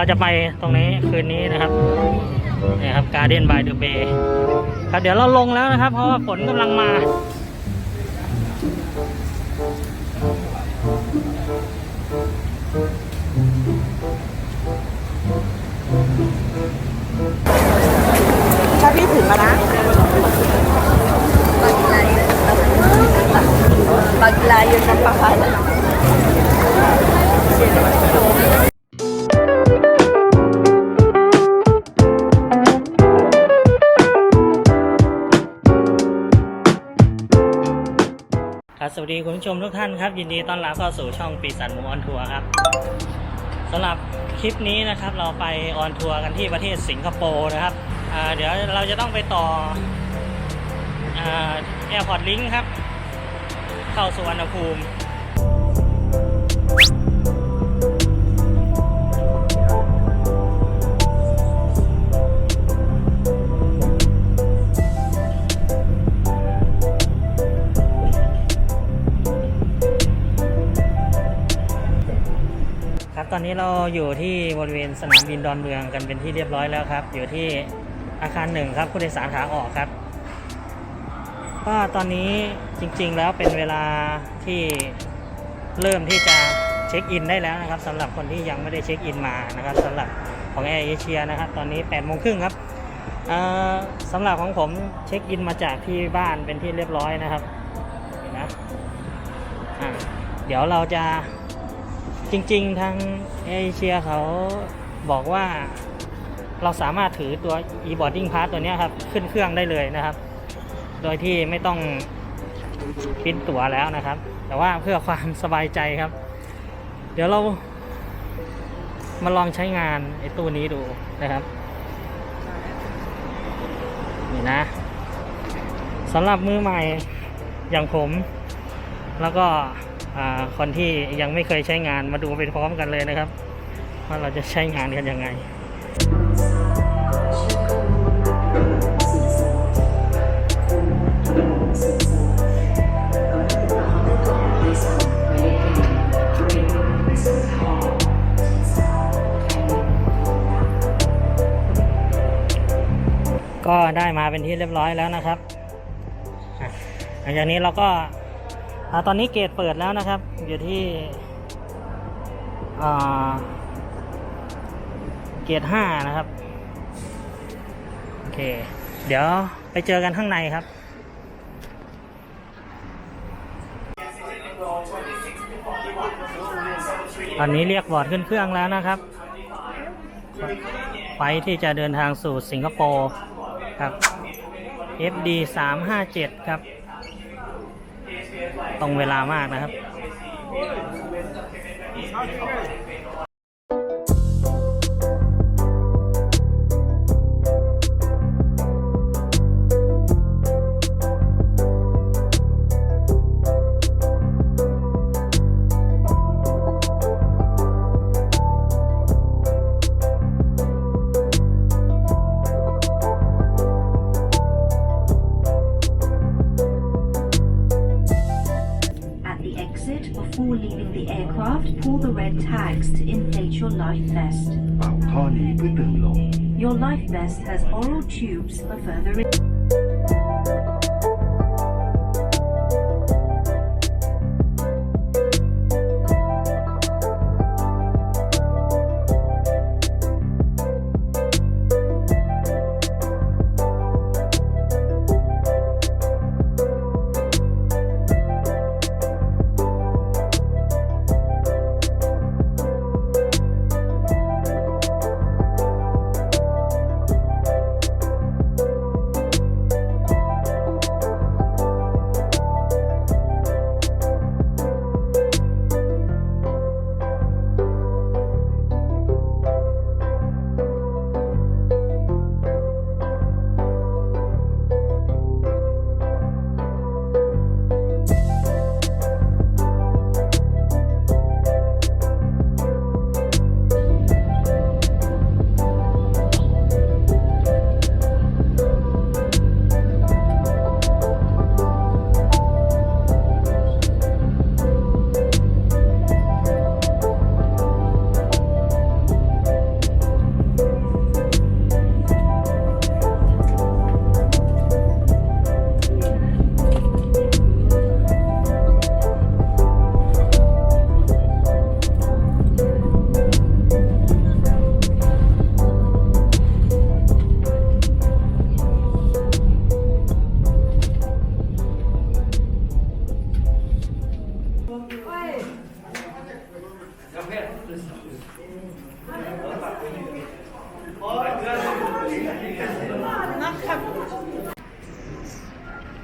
เราจะไปตรงนี้คืนนี้นะครับนี่ครับการ์เดนบายเดอะเบย์ครับเดี๋ยวเราลงแล้วนะครับ เพราะว่าฝนกำลังมา ครับสวัสดีคุณผู้ชมทุกท่านครับ ยินดีต้อนรับเข้าสู่ช่องปีสันมูออนทัวร์ครับสำหรับคลิปนี้นะครับเราไปออนทัวร์กันที่ประเทศสิงคโปร์นะครับเดี๋ยวเราจะต้องไปต่อแอร์พอร์ตลิงครับ เข้าสุวรรณภูมิ นี้เราอยู่ที่บริเวณสนามบินดอนเมืองกันเป็นที่เรียบร้อยแล้วครับ อยู่ที่อาคารหนึ่งครับผู้โดยสารขาออกครับ ก็ตอนนี้จริงๆแล้วเป็นเวลาที่เริ่มที่จะเช็คอินได้แล้วนะครับสำหรับคนที่ยังไม่ได้เช็คอินมานะครับสำหรับของแอร์เอเชียนะครับตอนนี้8ปดโมงครึ่งครับสำหรับของผมเช็คอินมาจากที่บ้านเป็นที่เรียบร้อยนะครับนี่นะะเดี๋ยวเราจะ จริงๆทางเอเชียเขาบอกว่าเราสามารถถือตัว e-boarding pass ตัวนี้ครับ ขึ้นเครื่องได้เลยนะครับ โดยที่ไม่ต้องปิ้นตั๋วแล้วนะครับ แต่ว่าเพื่อความสบายใจครับ เดี๋ยวเรามาลองใช้งานไอ้ตู้นี้ดูนะครับ นี่นะสำหรับมือใหม่อย่างผมแล้วก็ คนที่ยังไม่เคยใช้งานมาดูไปพร้อมกันเลยนะครับ ว่าเราจะใช้งานกันยังไงก็ได้มาเป็นที่เรียบร้อยแล้วนะครับ หลังจากนี้เราก็ ตอนนี้เกรดเปิดแล้วนะครับ อยู่ที่เกรดห้านะครับ โอเค เดี๋ยวไปเจอกันข้างในครับตอนนี้เรียกบอร์ดขึ้นเครื่องแล้วนะครับไฟล์ที่จะเดินทางสู่สิงคโปร์ครับ FD 357ครับ ตรงเวลามากนะครับ life vest. เป่าท่อนี้เพื่อดึงลง Your life vest has oral tubes for further.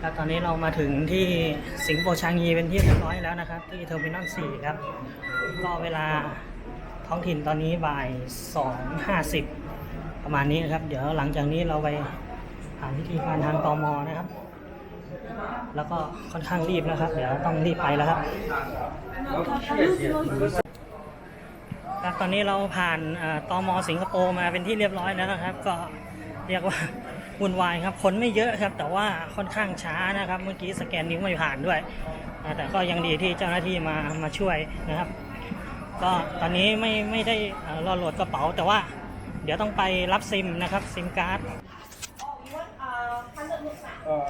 ครับตอนนี้เรามาถึงที่สิงคโปร์ชางยีเป็นที่เรียบร้อยแล้วนะครับ ที่เทอร์มินอล4ครับ ก็เวลาท้องถิ่นตอนนี้บ่าย2.50ประมาณนี้นะครับ เดี๋ยวหลังจากนี้เราไปผ่านพิธีการทางตมนะครับ แล้วก็ค่อนข้างรีบนะครับ เดี๋ยวต้องรีบไปแล้วครับครับตอนนี้เราผ่านเอ่อตมสิงคโปร์มาเป็นที่เรียบร้อยแล้วนะครับ ก็เรียกว่า วุ่นวายครับคนไม่เยอะครับ แต่ว่าค่อนข้างช้านะครับ เมื่อกี้สแกนนิ้วไม่ผ่านด้วยอ่าแต่ก็ยังดีที่เจ้าหน้าที่มามาช่วยนะครับ ก็ตอนนี้ไม่ไม่ได้เอ่อรอโหลดกระเป๋า แต่ว่าเดี๋ยวต้องไปรับซิมนะครับซิมการ์ด Oh,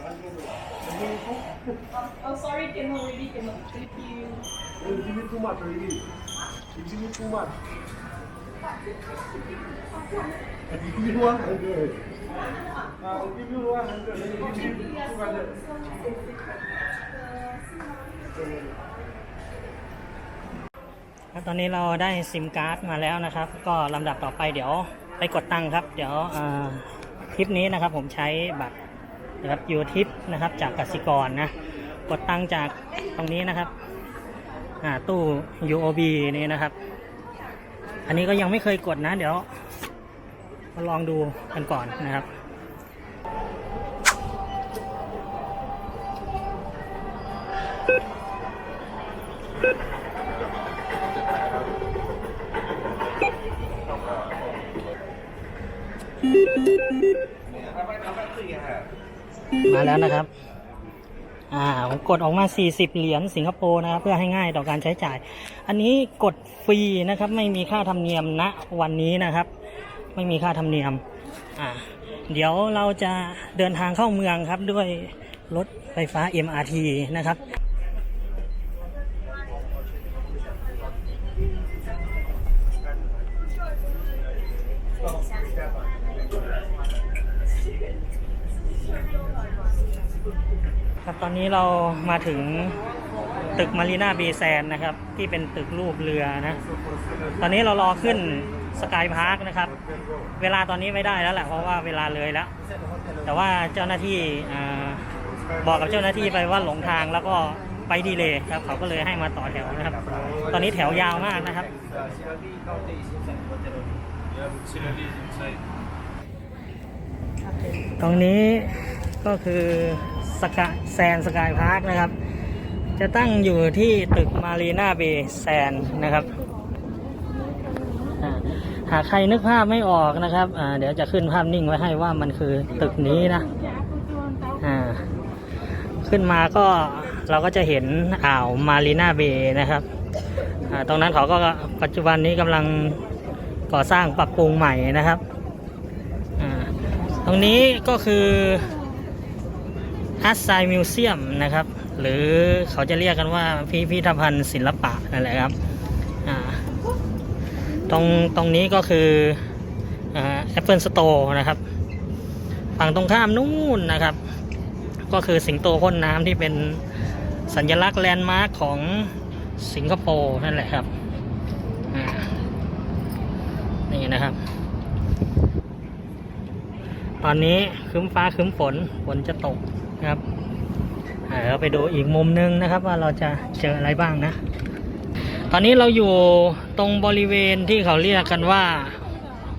give me too much already. You give me too much. I give you one hundred. Uh, I give you one hundred. Then you ครับตอนนี้เราได้ซิมการ์ดมาแล้วนะครับ ก็ลำดับต่อไปเดี๋ยวไปกดตังค์ครับ เดี๋ยวทริปนี้นะครับ ผมใช้บัตรนะครับยูทิปนะครับ จากกสิกรนะ กดตังค์จากตรงนี้นะครับตู้ UOB นี่นะครับ อันนี้ก็ยังไม่เคยกดนะ เดี๋ยวมาลองดูกันก่อนนะครับ มาแล้วนะครับ อ่าผมกดออกมา 40 เหรียญสิงคโปร์นะครับเพื่อให้ง่ายต่อการใช้จ่าย อันนี้กดฟรีนะครับ ไม่มีค่าธรรมเนียมณวันนี้นะครับ ไม่มีค่าธรรมเนียมอ่าเดี๋ยวเราจะเดินทางเข้าเมืองครับด้วยรถไฟฟ้า MRT นะครับ ครับตอนนี้เรามาถึงตึกมารีนาเบแซนนะครับ ที่เป็นตึกรูปเรือนะ ตอนนี้เรารอขึ้นสกายพาร์คนะครับ เวลาตอนนี้ไม่ได้แล้วแหละเพราะว่าเวลาเลยแล้ว แต่ว่าเจ้าหน้าที่บอกกับเจ้าหน้าที่ไปว่าหลงทางแล้วก็ไปดีเลยครับ เขาก็เลยให้มาต่อแถวนะครับ ตอนนี้แถวยาวมากนะครับ ตรงนี้ก็คือ สกาแซนสกายพาร์คนะครับ จะตั้งอยู่ที่ตึกมารีนาเบย์แซนนะครับ หากใครนึกภาพไม่ออกนะครับเดี๋ยวจะขึ้นภาพนิ่งไว้ให้ว่ามันคือตึกนี้นะขึ้นมาก็เราก็จะเห็นอ่าวมารีนาเบย์นะครับ ตรงนั้นเขาก็ปัจจุบันนี้กำลังก่อสร้างปรับปรุงใหม่นะครับ ตรงนี้ก็คือ อาร์ตไซมิวเซียมนะครับ หรือเขาจะเรียกกันว่าพิพิธภัณฑ์ศิลปะนั่นแหละครับตรงตรงนี้ก็คือแอปเปิลสโตร์นะครับ ฝั่งตรงข้ามนู่นนะครับ ก็คือสิงโตพ่นน้ำที่เป็นสัญลักษณ์แลนด์มาร์คของสิงคโปร์นั่นแหละครับนี่นะครับ ตอนนี้ครึ้มฟ้าครึ้มฝนฝนจะตกนะครับเราไปดูอีกมุมนึงนะครับ ว่าเราจะเจออะไรบ้างนะ ตอนนี้เราอยู่ตรงบริเวณที่เขาเรียกกันว่า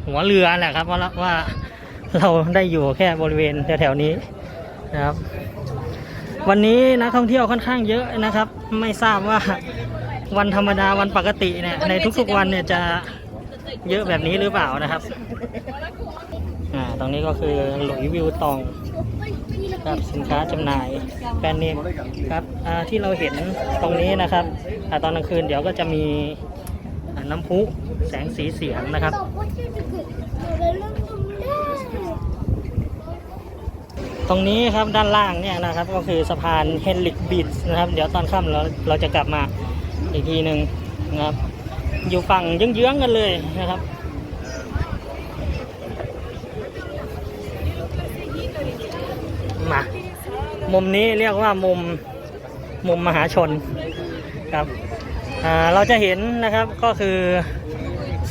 หัวเรือแหละครับว่าว่าเราได้อยู่แค่บริเวณแถวๆนี้นะครับ วันนี้นักท่องเที่ยวค่อนข้างเยอะนะครับ ไม่ทราบว่าวันธรรมดาวันปกติเนี่ยในทุกๆวันเนี่ยจะเยอะแบบนี้หรือเปล่านะครับ ตรงนี้ก็คือหลุยวิวตองครับสินค้าจำหน่ายแบรนด์เนมครับที่เราเห็นตรงนี้นะครับอ่ตอนกลางคืนเดี๋ยวก็จะมีน้ำพุแสงสีเสียงนะครับตรงนี้ครับด้านล่างเนี่ยนะครับก็คือสะพานเฮนลิกบิดนะครับ เดี๋ยวตอนค่ำเราเราจะกลับมาอีกทีหนึ่งนะครับ อยู่ฝั่งเยื้องๆกันเลยนะครับ มุมนี้เรียกว่ามุมมุมมหาชนครับเราจะเห็นนะครับก็คือ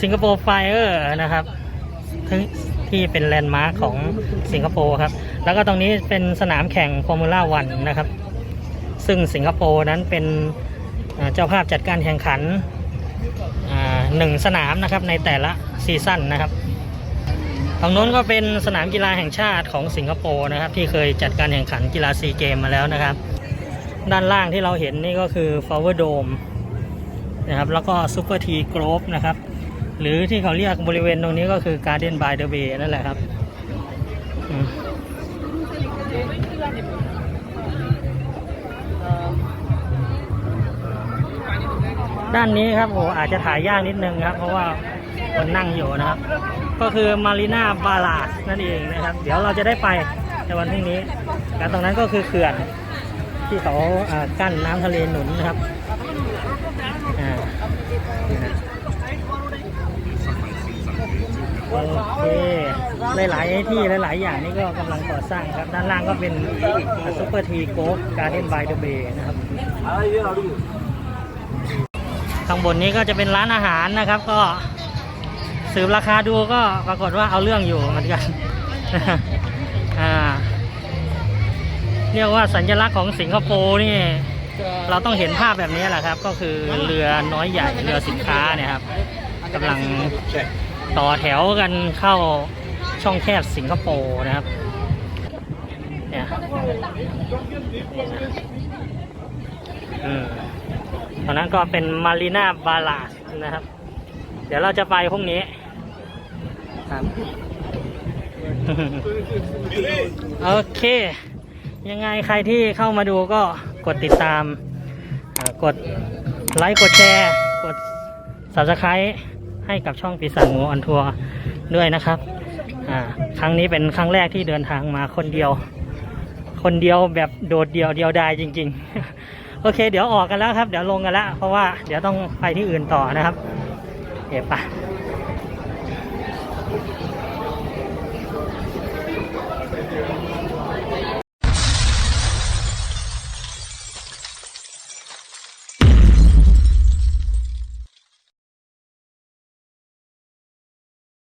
สิงคโปร์ไฟเออร์นะครับที่เป็นแลนด์มาร์คของสิงคโปร์ครับ แล้วก็ตรงนี้เป็นสนามแข่งฟอร์มูล่าวันนะครับ ซึ่งสิงคโปร์นั้นเป็นเจ้าภาพจัดการแข่งขันหนึ่งสนามนะครับในแต่ละซีซั่นนะครับ ตรงนู้นก็เป็นสนามกีฬาแห่งชาติของสิงคโปร์นะครับ ที่เคยจัดการแข่งขันกีฬาซีเกมมาแล้วนะครับ ด้านล่างที่เราเห็นนี่ก็คือ Flower Dome นะครับแล้วก็ Super T Grove นะครับ หรือที่เขาเรียกบริเวณตรงนี้ก็คือ Garden by the Bay นั่นแหละครับด้านนี้ครับโอ้อาจจะถ่ายยากนิดนึงครับ เพราะว่าคนนั่งอยู่นะครับ ก็คือมารีนาบาลาสนั่นเองนะครับ เดี๋ยวเราจะได้ไปในวันพรุ่งนี้และตรงนั้นก็คือเขื่อนที่เขาอ่ากั้นน้ำทะเลหนุนนะครับอ่าโอเคหลาย ๆ ที่หลาย ๆ อย่างนี่ก็กำลังก่อสร้างครับ ด้านล่างก็เป็นซุปเปอร์ทีโกฟการ์เด้นบายเดอะเบย์นะครับ ข้างบนนี้ก็จะเป็นร้านอาหารนะครับก็ สืบราคาดูก็ปรากฏว่าเอาเรื่องอยู่เหมือนกันเรียกว่าสัญลักษณ์ของสิงคโปร์นี่เราต้องเห็นภาพแบบนี้แหละครับ ก็คือเรือน้อยใหญ่เรือสินค้าเนี่ยครับกำลังต่อแถวกันเข้าช่องแคบสิงคโปร์นะครับเนี่ยตอนนั้นก็เป็นมารีนาบาลาสนะครับ เดี๋ยวเราจะไปพรุ่งนี้ ครับ โอเค ยังไงใครที่เข้ามาดูก็กดติดตามอ่ากดไลค์ กดแชร์ กด subscribe ให้กับช่องปีศาจหมูออนทัวร์ด้วยนะครับอ่าครั้งนี้เป็นครั้งแรกที่เดินทางมาคนเดียว คนเดียวแบบโดดเดียวเดียวดายจริง ๆ โอเค เดี๋ยวออกกันแล้วครับ เดี๋ยวลงกันแล้ว เพราะว่าเดี๋ยวต้องไปที่อื่นต่อนะครับ เดี๋ยวไปะ